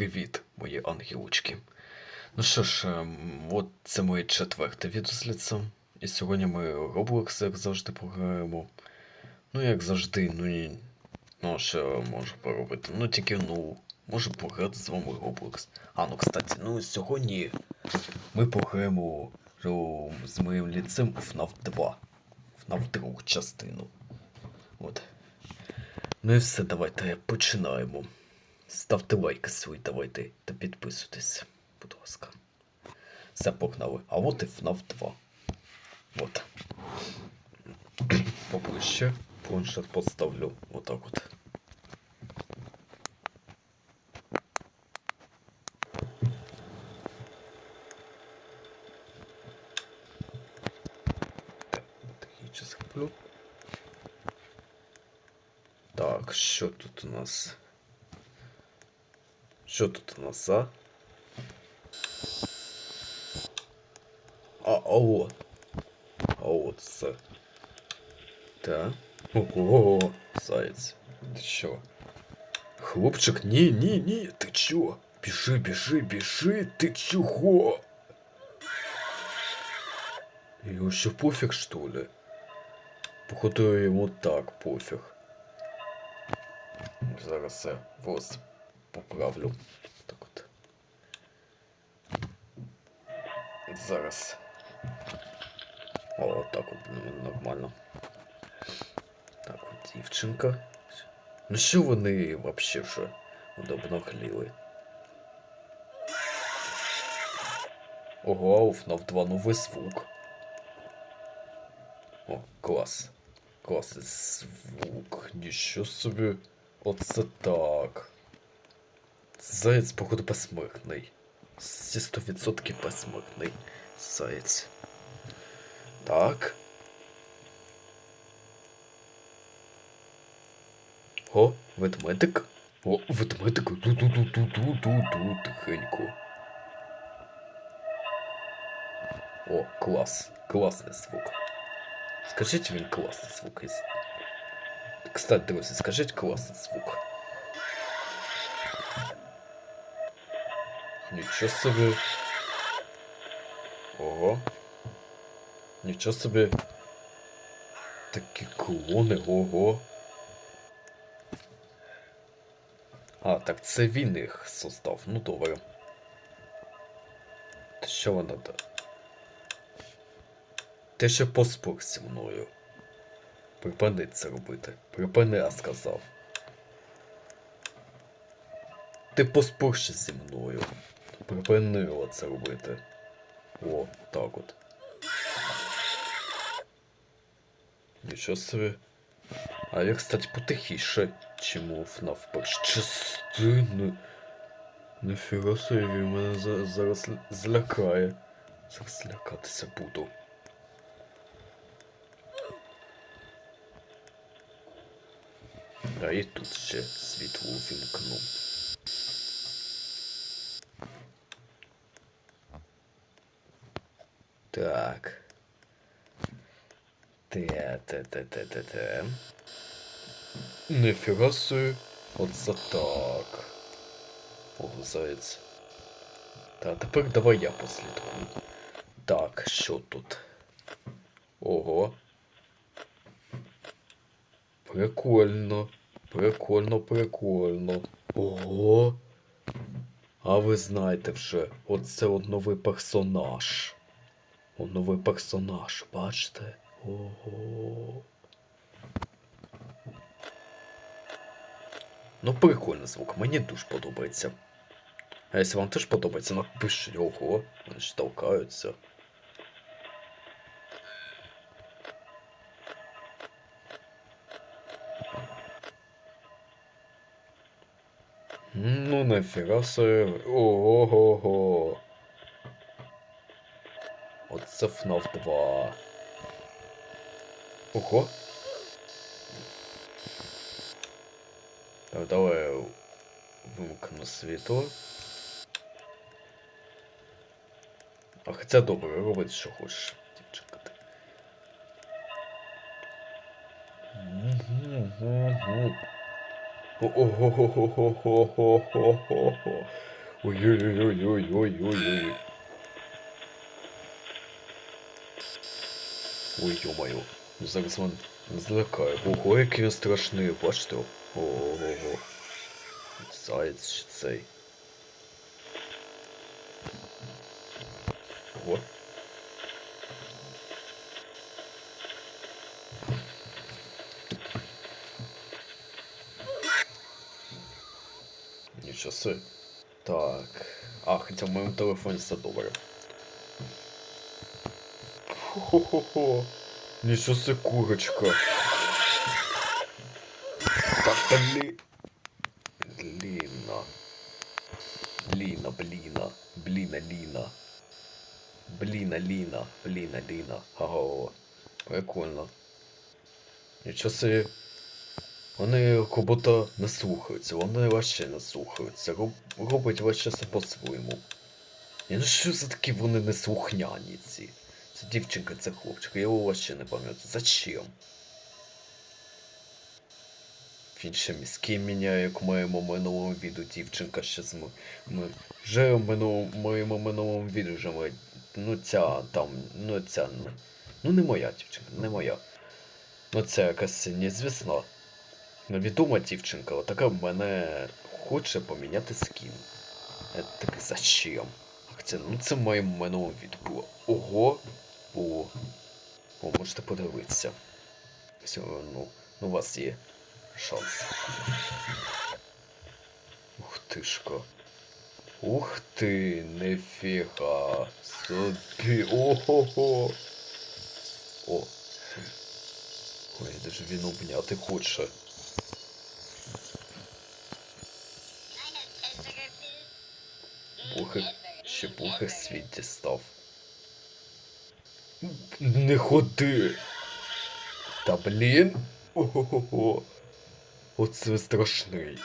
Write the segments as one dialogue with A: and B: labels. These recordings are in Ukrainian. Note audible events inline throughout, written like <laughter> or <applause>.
A: Привіт, мої ангелочки. Ну що ж, ем, от це моє четверте відео. І сьогодні ми Roblox, як завжди, пограємо. Ну, як завжди, ну і. Ну, що можу поробити? Ну тільки, ну, можу пограти з вами Roblox. А, ну кстати, ну сьогодні ми пограємо з моїм ліцем у FNAF 2. FNAF другу частину. От. Ну і все, давайте починаємо. Ставте лайки свої, давайте та підписуйтесь, будь ласка. Все погнали. А от і FNAF 2. От. <clears throat> Поближче планшет поставлю. Отак от. Так, що тут у нас? Що тут у нас, а? А, а от. А от все. Так. Ого, заяць. Ти що? Хлопчик, ні, ні, ні, ти чо? Біжи, біжи, біжи, ти чого? Йому що пофіг, що ли? Походу йому так пофіг. Зараз я вас Поправлю. Так от. Зараз. О, так от нормально. Так от, дівчинка. Ну що вони вообще вже обнагліли? Ого, у FNAF 2 новий звук. О, клас. Класний звук. Ніщо собі. Оце так. Заяць, походу, безсмертний. Зі 100% безсмертний. Заяць. Так. О, ведмедик. О, ведмедик. Ду-ду-ду-ду-ду-ду-ду. Тихенько. О, клас. Класний звук. Скажіть він класний звук. Кстати, друзі, скажіть класний звук. Нічого собі. Ого. Нічого собі. Такі клони, ого. А, так це він їх создав. Ну добре. Та що вона да? Ти ще поспор зі мною. Припини це робити. Припини, я сказав. Ти поспор ще зі мною. Припини це робити. О, так от. Нічого собі. А я, кстати, потихіше, чим у FNAF першій частини. Ніфіга собі, він мене за- зараз злякає. Зараз злякатися буду. А і тут ще світло увімкну. Так. Те-те-те-те-те-те. Нифіга собі. Оце так. Заяць. Та тепер давай я послідкую. Так, що тут? Ого. Прикольно. Прикольно, прикольно. Ого. А ви знаєте вже, оце от новий персонаж. О, новий персонаж, бачите? Ого. Ну, прикольний звук, мені дуже подобається. А якщо вам теж подобається, напишіть ого, вони ж толкаються. Ну, нафіга собі. Ого-го-го. FNAF 2. Ого. Так, давай вимкну світло. А хоча добре, роби, що хочеш, дівчинка. Ого-го-го-го-го-го-го-го. Ой-ой-ой-ой-ой-ой-ой. Ой. Ну, Зараз він злякає. Ого, який він страшний, бачите? Ого-го. Заєць чи цей. Ого. Нічого. Так. А, хоча в моєму телефоні все добре. Хо-хо-хо. Нічого си курочка. Та блі... Бліна. Бліна, бліна. Бліна, ліна. Бліна, ліна. Бліна, ліна. Ага. Прикольно. Нічого си. Вони будто не слухаються, вони вообще не слухаються. Роб... Роблять вообще все по-своєму. І ну що за такі вони неслухняні ці? Це дівчинка, це хлопчик, я його вообще не пам'ятаю. Зачем? Він ще мізки міняє, як в моєму минулому відео дівчинка ще з ми. ми вже в минулому, моєму минулому відео вже ми. Ну ця там, ну ця. ну, не моя дівчинка, не моя. Ну це якась незвісна. Невідома дівчинка, отака в мене хоче поміняти скін. Я такий зачем? Це, ну це в моєму минулому відео було. Ого! Було. О, можете подивитися. Ну, ну, у вас є шанс. Ух тишко. Ух ти, нефіга. Собі. Ого-го. О. Ой, даже він обняти хоче. Бухи, ще бухи світ дістав. Не ходи. Та блін. Ого-го. Оце страшний.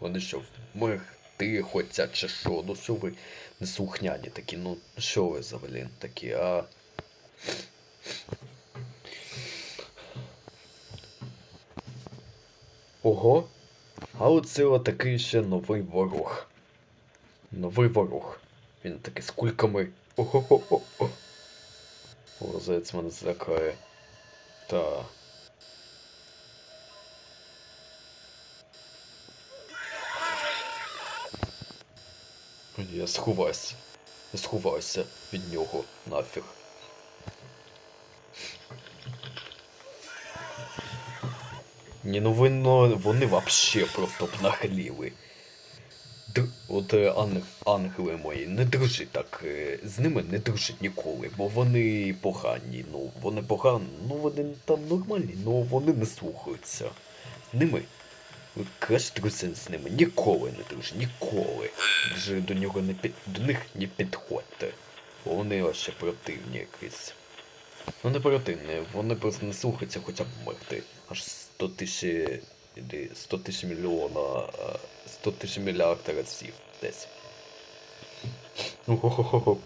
A: Вони що, вмерти хочуть чи що? Ну що ви неслухняні такі, ну що ви за блін такі, а? Ого. А оце отакий ще новий ворог. Новий ворог. Він такий з кульками. Ого-го-го. О, мене злякає. Та. Я сховаюся. Я сховаюся від нього нафіг. Ні, ну ви, ну, вони вообще просто б нахліли. От е, ан... ангели мої, не дружи так. е, З ними не дружить ніколи, бо вони погані. Ну, вони погані, ну вони там нормальні, ну вони не слухаються. З ними. Краще друзі з ними ніколи не дружи, ніколи. Вже до нього не під... до них не підходьте. Бо вони вообще противні якісь. Ну не противні, вони просто не слухаються хоча б вмерти. Аж 100 тисяч... Іди, 100 тисяч мільйона... е, 100 тисяч мільярда разів десь. Ого-го-го.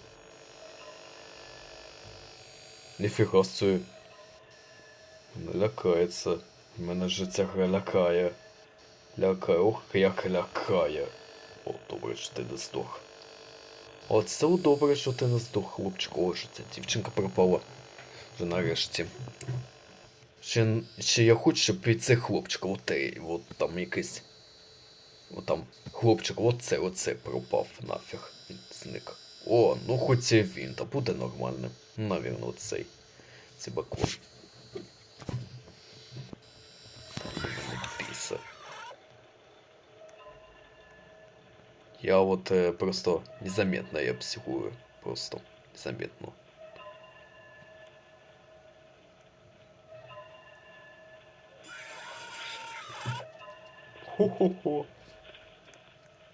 A: Ніфіга собі. Лякається. Мене ж ця гра лякає. Лякає, ох, як лякає. О, добре, що ти не здох. О, це добре, що ти не здох, хлопчику. О, що ця дівчинка пропала. Вже нарешті. Ще, ще я хочу, щоб і цей хлопчик, отей, от там якийсь. От там хлопчик, оце, оце пропав нафіг. Він зник. О, ну хоч це він, та буде нормально. Навірно, оцей. Цей баклон. Я вот э, просто незаметно я психую. Просто незаметно. Хо-хо-хо.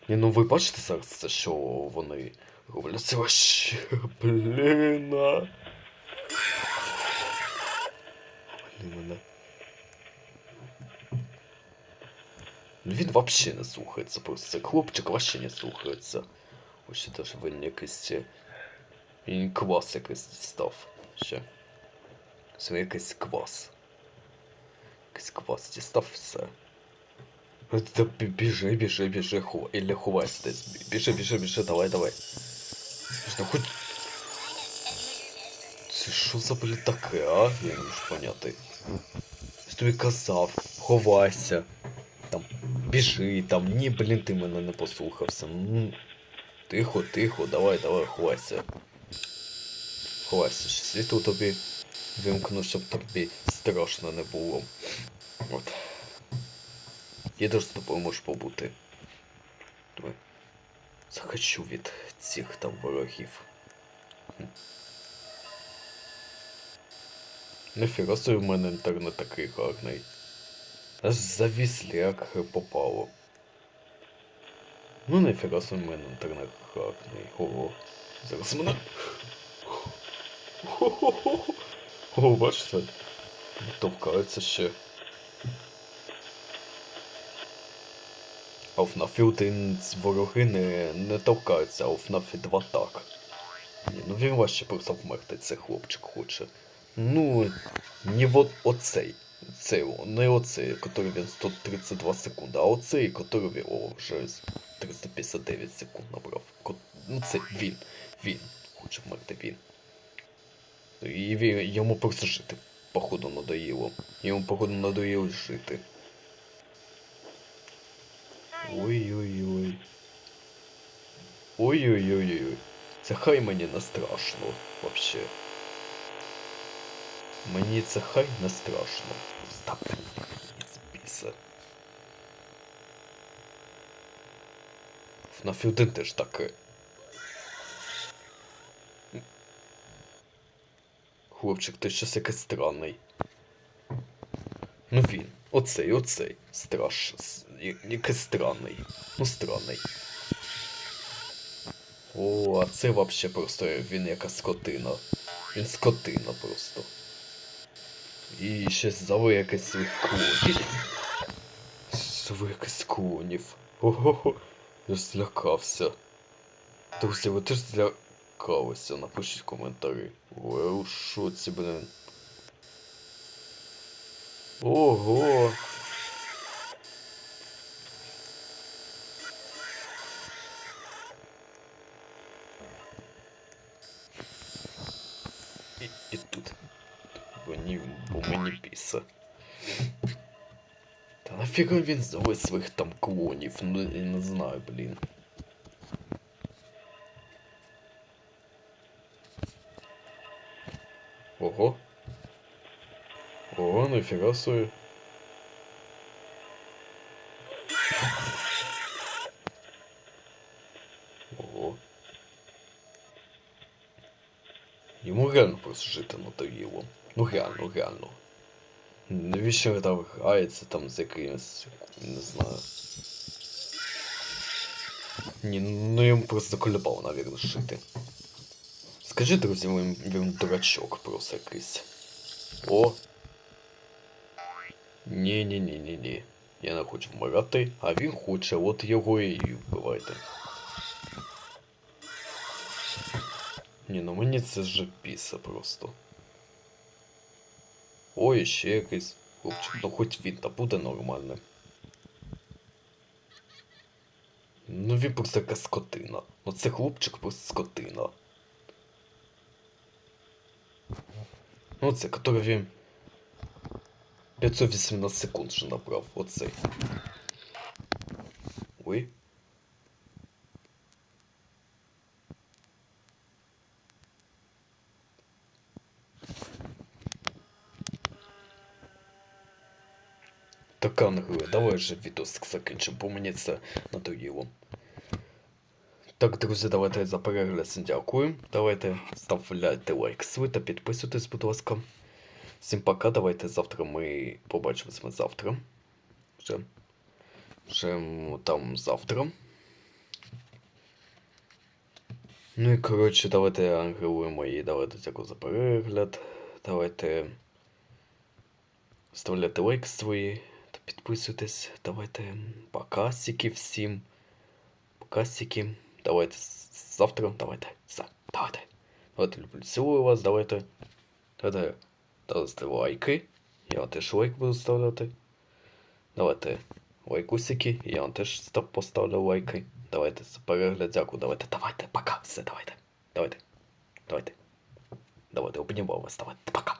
A: Ні, ну ви бачите зараз це, що вони роблять? Це вообще, блін. Блін, мене. Він вообще не слухається, просто хлопчик вообще не слухається. Ось теж він якийсь. е, Він квас якийсь дістав ще. Це якийсь квас. Якийсь квас дістав все. Та біжи, біжи, біжи, ху... Ілля ховайся десь. Бі- Біжи, біжи, біжи, давай, давай. Що хоч... Це за блін таке, а? Я не можу поняти. Я тобі казав, ховайся. Там, біжи, там, ні, блін, ти мене не послухався. Ну, тихо, тихо, давай, давай, ховайся. Ховайся, світло тобі вимкну, щоб тобі страшно не було. От. Я теж з тобою можу побути. Давай. Захочу від цих там ворогів. Нафіга собі в мене інтернет такий гарний. Аж завіслі, як попало. Ну нафіга собі в мене інтернет гарний. Ого. Зараз мене. О, бачите? Товкається ще. А в FNAF 1 ці вороги не, не товкаються, а в FNAF 2 так. Ні, ну він важче просто вмерти, цей хлопчик хоче. Ну, не вот оцей. Цей, не оцей, який він 132 секунди, а оцей, який о, вже 359 секунд набрав. Ну це він. Він. Хоче вмерти він. І він, йому просто жити, походу, надоїло. Йому, походу, надоїло жити. Ой-ой-ой. Ой-ой-ой-ой. Це хай мені не страшно, вообще. Мені це хай не страшно. Стоп. Біса. FNAF 1 теж таке. Хлопчик, ти щось якийсь странний. Ну він. Оцей, оцей. Страш. Якийсь странний. Ну странний. О, а це вообще просто він яка скотина. Він скотина просто. І ще зови якийсь своїх клонів. Зови якийсь клонів. Ого, я злякався. Друзі, ви теж злякалися, напишіть коментарі. Ой, у шоці, блин. Ого. І, і тут. Мені, бо мені піса. Та нафіга він зове своїх там клонів? Ну я не знаю, блін. Ого. Ого, нафіга собі. Ого. Йому реально просто жити надоїло. Ну реально, реально. Навіщо він там грається там з якимось. не знаю. Ні, ну йому просто заколебало, навірно, жити. Скажи, друзі, він, він дурачок просто якийсь. О. Ні, ні, ні, ні, ні. Я не хочу вмирати, а він хоче, от його і вбивайте. Ні, ну мені це вже піса просто. Ой, ще якийсь хлопчик, ну хоч він та буде нормальним. Ну він просто якась скотина. Ну це хлопчик просто скотина. Ну це, который він 518 секунд вже набрав, оцей. Ой. Така нагруя, давай вже відосик закінчимо, бо мені це надоїло. Так, друзі, давайте за перегляд дякую. Давайте ставляйте лайк та підписуйтесь, будь ласка. Всім пока, давайте завтра ми побачимося завтра. Вже, вже там завтра. Ну і коротше, давайте ангели мої, давайте дякую за перегляд. Давайте ставляйте лайк свої підписуйтесь. Давайте покасики всім. Покасики. Давайте завтра. Давайте. За. Давайте. Давайте люблю цілую вас. Давайте. Давайте. Ставте лайки. Я вам теж лайк буду ставляти. Давайте лайкусики, я вам теж поставлю лайки. Давайте за дякую, давайте, давайте, пока, все, давайте, давайте, давайте, давайте, обнімав вас, давайте, пока.